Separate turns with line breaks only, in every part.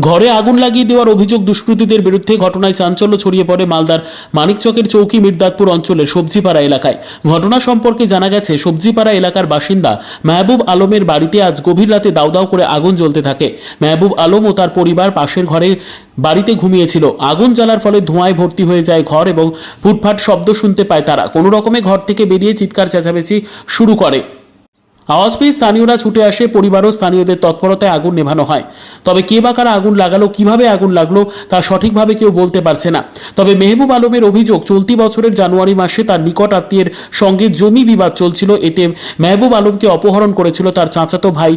ঘরে আগুন লাগিয়ে দেওয়ার অভিযোগ দুষ্কৃতীদের বিরুদ্ধে ঘটনায় চাঞ্চল্য ছড়িয়ে পড়ে মালদার মানিকচকের চৌকি মির্দাতপুর অঞ্চলের সবজিপাড়া এলাকায়। ঘটনা সম্পর্কে জানা গেছে, সবজিপাড়া এলাকার বাসিন্দা মেহবুব আলমের বাড়িতে আজ গভীর রাতে দাউ দাউ করে আগুন জ্বলতে থাকে। মেহবুব আলম ও তার পরিবার পাশের ঘরে বাড়িতে ঘুমিয়েছিল। আগুন জ্বালার ফলে ধোঁয়ায় ভর্তি হয়ে যায় ঘর এবং ফুটফাট শব্দ শুনতে পায় তারা। কোনো রকমে ঘর থেকে বেরিয়ে চিৎকার চেঁচামেচি শুরু করে। আওয়াজ পেয়ে স্থানীয়রা ছুটে আসে, পরিবার ও স্থানীয়দের তৎপরতায় আগুন নেভানো হয়। তবে কে বা কারা আগুন লাগালো, কীভাবে আগুন লাগল, তা সঠিকভাবে কেউ বলতে পারছে না। তবে মেহবুব আলমের অভিযোগ, চলতি বছরের জানুয়ারি মাসে তার নিকট আত্মীয়ের সঙ্গে জমি বিবাদ চলছিল। এতে মেহবুব আলমকে অপহরণ করেছিল তার চাচাতো ভাই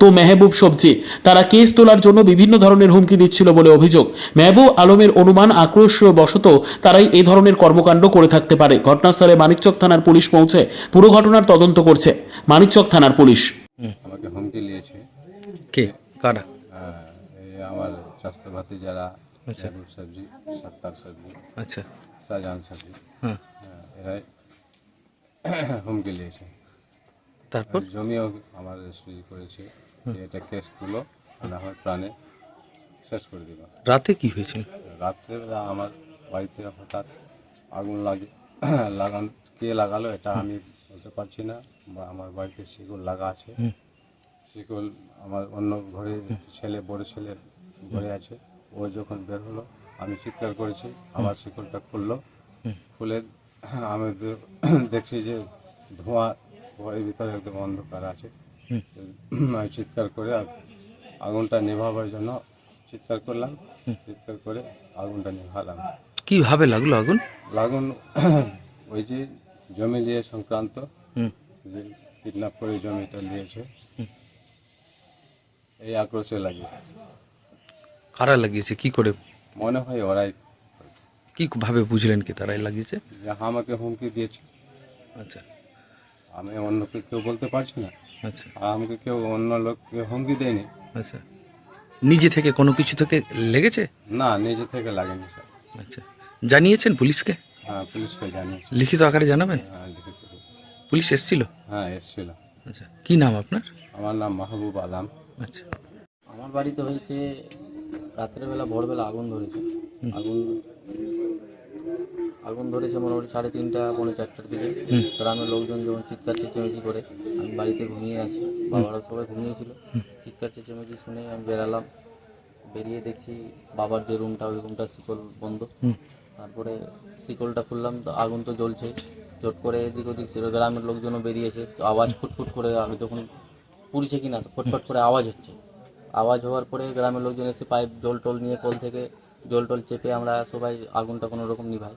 তো মেহবুব সবজি। তারা কেস তোলার জন্য বিভিন্ন ধরনের হুমকি দিচ্ছিল বলে অভিযোগ। মেহবুব আলমের অনুমান আক্রোশ বশত তারাই এই ধরনের কর্মকাণ্ড করে থাকতে পারে। ঘটনাস্থলে মানিকচক থানার পুলিশ পৌঁছে পুরো ঘটনার তদন্ত করছে মানিকচক থানার পুলিশ।
আমাকে হুমকি নিয়েছে
কে? কারা?
হ্যাঁ, এই আমার যারা মেহবুব সবজি সত্তার সবজি
আচ্ছা।
শাহজাহান সবজি।
হ্যাঁ।
হ্যাঁ, এরাই হুমকি নিয়েছে
তারপর?
জমিও আমার করেছে। এটা কেস তুলো আর আমার প্রাণে শেষ করে দিল।
রাতে কি হয়েছিল
রাত্রেবেলা আমার বাড়িতে হঠাৎ আগুন লাগে লাগান কে লাগালো এটা আমি বলতে পারছি না। বা আমার বাড়িতে শিকল লাগা আছে। শিকল আমার অন্য ঘরে ছেলে বড় ছেলে ঘরে আছে। ও যখন বের হলো আমি চিৎকার করেছি আমার শিকলটা খুললো। খুলে আমি দেখছি যে ধোঁয়া ঘরের ভিতরে একদম অন্ধকার আছে। চিৎকার করে আগুনটা নেভাবার জন্য চিৎকার করলাম। চিৎকার করে আগুনটা নেভালাম।
কীভাবে লাগল আগুন?
লাগুন ওই যে জমি নিয়ে সংক্রান্ত। যে কিডন্যাপ করে জমিটা নিয়েছে। এই আক্রোশে লাগে
কারা লাগিয়েছে? কি করে?
মনে হয় ওরাই।
কি ভাবে বুঝলেন কি তারাই লাগিয়েছে?
যে আমাকে হুমকি দিয়েছে।
আচ্ছা।
আমি অন্যকে কেউ বলতে পারছি না।
আচ্ছা।
আমাকে কেউ অন্য লোককে হুমকি দেয়নি।
আচ্ছা। নিজে থেকে কোনো কিছু থেকে লেগেছে?
না নিজে থেকে লাগেনি স্যার
আচ্ছা। জানিয়েছেন পুলিশকে?
হ্যাঁ পুলিশকে জানি
লিখিত আকারে জানাবেন?
হ্যাঁ লিখিত।
পুলিশ এসেছিল?
হ্যাঁ এসছিল।
আচ্ছা। কি নাম আপনার?
আমার নাম মাহবুব আলাম।
আচ্ছা।
আমার বাড়িতে হয়েছে রাত্রেবেলা ভোরবেলা আগুন ধরেছে। আগুন আগুন ধরেছে মোটামুটি সাড়ে তিনটা পৌনে চারটার দিকে। গ্রামের লোকজন যখন চিৎকার চেঁচেমেচি করে আমি বাড়িতে ঘুমিয়ে আছি। বাবারা সবাই ঘুমিয়েছিল। চিৎকার চেঁচেমেচি শুনে আমি বেরালাম। বেরিয়ে দেখছি বাবার যে রুমটা ওই রুমটা শিকল বন্ধ। তারপরে শিকলটা খুললাম তো আগুন তো জ্বলছে। চট করে এদিক ওদিক ছিল গ্রামের লোকজনও বেরিয়েছে তো আওয়াজ ফুটফুট করে আমি যখন পুড়ছে কিনা ফটফট করে আওয়াজ হচ্ছে। আওয়াজ হওয়ার পরে গ্রামের লোকজন এসে পাইপ জল টল নিয়ে কল থেকে জল টল চেপে আমরা সবাই আগুনটা কোনো রকম নিভাই।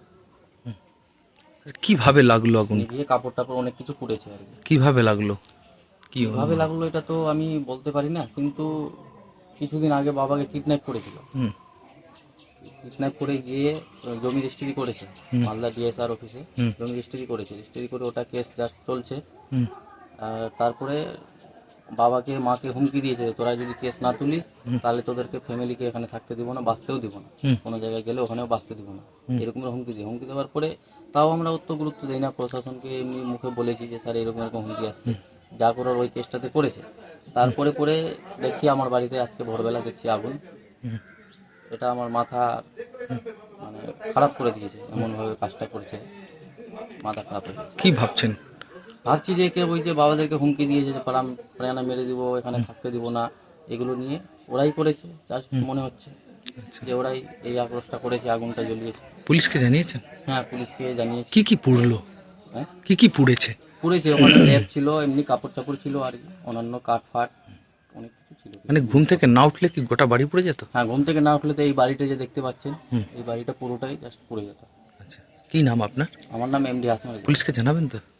কীভাবে লাগল আগুন?
নিভিয়ে কাপড় টাপড় অনেক কিছু পুড়েছে আর কি।
কীভাবে লাগল? কি
কীভাবে লাগল এটা তো আমি বলতে পারি না কিন্তু কিছুদিন আগে বাবাকে কিডন্যাপ করেছিল।
হুম।
কিডন্যাপ করে গিয়ে জমি রেজিস্ট্রি করেছে মালদা ডিএসআর অফিসে
হুম।
জমি রেজিস্ট্রি করেছে রেজিস্ট্রি করে ওটা কেস জাস্ট চলছে।
হুম।
আর তারপরে বাবাকে মাকে হুমকি দিয়েছে তোরা যদি কেস না তুলিস তাহলে তোদেরকে ফ্যামিলিকে এখানে থাকতে দিব না বাঁচতেও দিব না। কোনো জায়গায় গেলে ওখানেও বাঁচতে দিব না। এরকম হুমকি দিয়ে হুমকি দেওয়ার পরে তাও আমরা অত গুরুত্ব দিই না প্রশাসনকে এমনি মুখে বলেছি যে স্যার এরকম এরকম হুমকি আসছে। যা করার ওই কেসটাতে করেছে। তারপরে পরে দেখছি আমার বাড়িতে আজকে ভোরবেলা দেখছি আগুন। এটা আমার মাথা মানে খারাপ করে দিয়েছে এমনভাবে কাজটা করেছে মাথা খারাপ হয়ে
কি ভাবছেন?
ভাবছি যে কে ওই যে বাবাদেরকে হুমকি দিয়েছে যে প্রাণ প্রাণা মেরে দিব এখানে থাকতে দিব না এগুলো নিয়ে ওরাই করেছে যা মনে হচ্ছে যে ওরাই এই আক্রোশটা করেছে আগুনটা জ্বলিয়েছে।
পুলিশকে জানিয়েছেন?
হ্যাঁ পুলিশকে জানিয়েছি।
কি কি পুড়লো?
হ্যাঁ?
কি কি পুড়েছে?
পুড়েছে ওখানে ল্যাব ছিল এমনি কাপড় চাপড় ছিল আর অন্যান্য কাঠ ফাট অনেক কিছু ছিল।
মানে ঘুম থেকে না উঠলে কি গোটা বাড়ি পড়ে যেত?
হ্যাঁ ঘুম থেকে না উঠলে তো এই বাড়িটা যে দেখতে পাচ্ছেন এই বাড়িটা পুরোটাই জাস্ট পড়ে যেত।
আচ্ছা। কি নাম আপনার?
আমার নাম এমডি হাসান। আলী।
পুলিশকে জানাবেন তো?